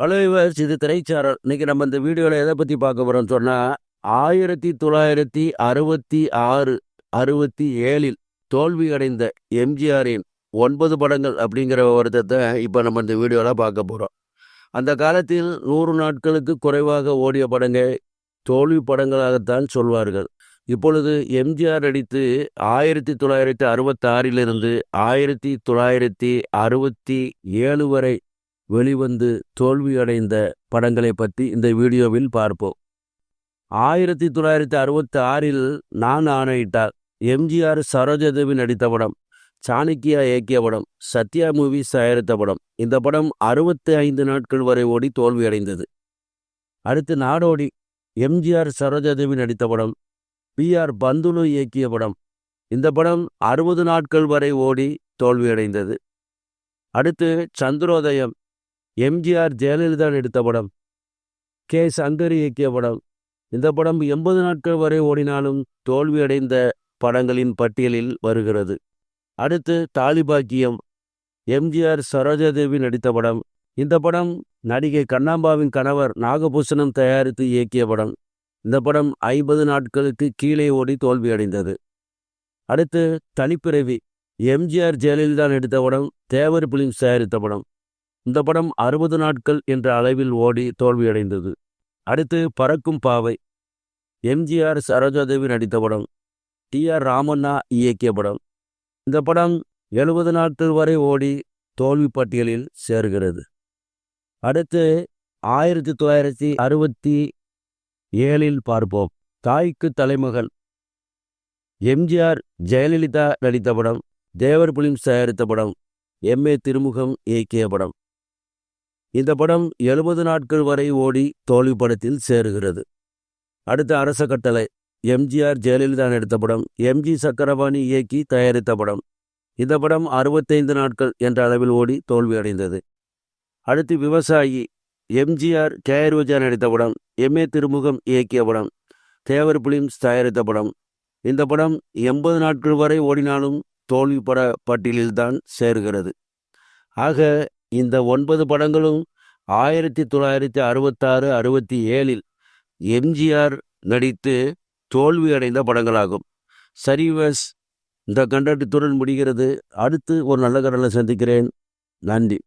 Hello இது திரைச்சாரல். இன்னைக்கு நம்ம இந்த வீடியோவில் எதை பற்றி பார்க்க போகிறோம்னு சொன்னால் ஆயிரத்தி தொள்ளாயிரத்தி அறுபத்தி ஆறு அறுபத்தி ஏழில் தோல்வி அடைந்த எம்ஜிஆரின் ஒன்பது படங்கள் அப்படிங்கிற வருத்தத்தை இப்போ நம்ம இந்த வீடியோவில் பார்க்க போகிறோம் அந்த காலத்தில் நூறு நாட்களுக்கு குறைவாக ஓடிய படங்கள் தோல்வி படங்களாகத்தான் சொல்வார்கள். இப்பொழுது எம்ஜிஆர் அடித்து ஆயிரத்தி தொள்ளாயிரத்தி அறுபத்தாறிலிருந்து ஆயிரத்தி தொள்ளாயிரத்தி அறுபத்தி ஏழு வரை வெளிவந்து தோல்வியடைந்த படங்களை பற்றி இந்த வீடியோவில் பார்ப்போம். ஆயிரத்தி தொள்ளாயிரத்தி அறுபத்தி ஆறில் நான் ஆணையிட்டார் எம்ஜிஆர் சரோஜதேவி நடித்த படம் சாணக்கியா இயக்கிய படம் சத்யா மூவிஸ் தயாரித்த படம் இந்த படம் அறுபத்தி ஐந்து நாட்கள் வரை ஓடி தோல்வியடைந்தது. அடுத்து நாடோடி எம்ஜிஆர் சரோஜாதேவி நடித்த படம் பி ஆர் பந்துலு இயக்கிய படம் இந்த படம் அறுபது நாட்கள் வரை ஓடி தோல்வியடைந்தது. அடுத்து சந்திரோதயம் எம்ஜிஆர் ஜெயலலிதா எடுத்த படம். கே. சங்கர் இயக்கிய படம். இந்த படம் எண்பது நாட்கள் வரை ஓடினாலும் தோல்வியடைந்த படங்களின் பட்டியலில் வருகிறது. அடுத்து தாலிபாக்கியம். எம்ஜிஆர் சரோஜாதேவி நடித்த படம். இந்த படம் நடிகை கண்ணாம்பாவின் கணவர் நாகபூஷணம் தயாரித்து இயக்கிய படம். இந்த படம் ஐம்பது நாட்களுக்கு கீழே ஓடி தோல்வியடைந்தது அடுத்து தனிப்பிறவி. எம்ஜிஆர் ஜெயலலிதா நடித்த படம் தேவர் பிலிம்ஸ் தயாரித்த படம். இந்த படம் அறுபது நாட்கள் என்ற அளவில் ஓடி தோல்வியடைந்தது. அடுத்து பறக்கும் பாவை. எம்ஜிஆர் சரோஜாதேவி நடித்த படம். டி. ஆர். ராமண்ணா இயக்கிய படம். இந்த படம் எழுபது நாட்கள் வரை ஓடி தோல்வி பட்டியலில் சேர்கிறது. அடுத்து ஆயிரத்தி தொள்ளாயிரத்தி அறுபத்தி ஏழில் பார்ப்போம். தாய்க்கு தலைமகன் எம்ஜிஆர் ஜெயலலிதா நடித்த படம். தேவர் பிலிம்ஸ் தயாரித்த படம். எம். ஏ. திருமுகம் இயக்கிய படம். இந்த படம் எழுபது நாட்கள் வரை ஓடி தோல்வி படத்தில் சேருகிறது. அடுத்த அரச கட்டளை. எம்ஜிஆர் ஜெயலலிதா நடித்த படம். எம்ஜி சக்கரபாணி இயக்கி தயாரித்த படம். இந்த படம் அறுபத்தைந்து நாட்கள் என்ற அளவில் ஓடி தோல்வியடைந்தது. அடுத்து விவசாயி. எம்ஜிஆர் கேஆர்வஜா நடித்த படம். எம். ஏ. திருமுகம் இயக்கிய படம். தேவர் பிலிம்ஸ் தயாரித்த படம். இந்த படம் எண்பது நாட்கள் வரை ஓடினாலும் தோல்வி பட பட்டியலில்தான் சேர்கிறது. ஆக இந்த ஒன்பது படங்களும் ஆயிரத்தி தொள்ளாயிரத்தி அறுபத்தாறு அறுபத்தி ஏழில் எம்ஜிஆர் நடித்து தோல்வியடைந்த படங்களாகும். சரிவஸ் இந்த கண்டத்துடன் முடிகிறது. அடுத்து ஒரு நல்ல கடலை சந்திக்கிறேன். நன்றி.